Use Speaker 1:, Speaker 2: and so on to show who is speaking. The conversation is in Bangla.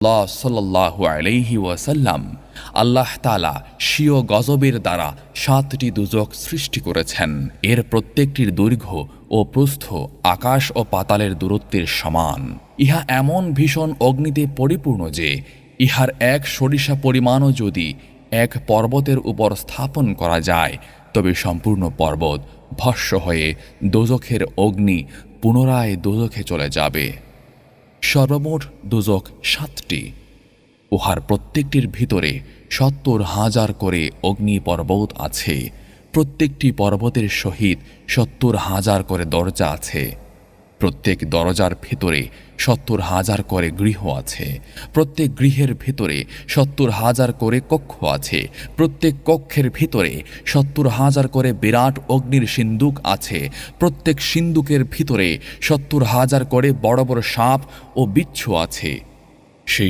Speaker 1: আল্লাহ সাল্লাহ আলাইহি ওয়াসাল্লাম আল্লাহ তালা স্বীয় গজবের দ্বারা সাতটি দুজক সৃষ্টি করেছেন। এর প্রত্যেকটির দৈর্ঘ্য ও প্রস্থ আকাশ ও পাতালের দূরত্বের সমান। ইহা এমন ভীষণ অগ্নিতে পরিপূর্ণ যে, ইহার এক সরিষা পরিমাণও যদি এক পর্বতের উপর স্থাপন করা যায়, তবে সম্পূর্ণ পর্বত ভস্য হয়ে দোজখের অগ্নি পুনরায় দোজখে চলে যাবে। সর্বমোট দুজক সাতটি। উহার প্রত্যেকটির ভিতরে সত্তর হাজার করে অগ্নি পর্বত আছে। প্রত্যেকটি পর্বতের সহিত সত্তর হাজার করে দরজা আছে। প্রত্যেক দরজার ভেতরে সত্তর হাজার করে গৃহ আছে। প্রত্যেক গৃহের ভেতরে সত্তর হাজার করে কক্ষ আছে। প্রত্যেক কক্ষের ভেতরে সত্তর হাজার করে বিরাট অগ্নির সিন্দুক আছে। প্রত্যেক সিন্দুকের ভিতরে সত্তর হাজার করে বড় বড় সাপ ও বিচ্ছু আছে। সেই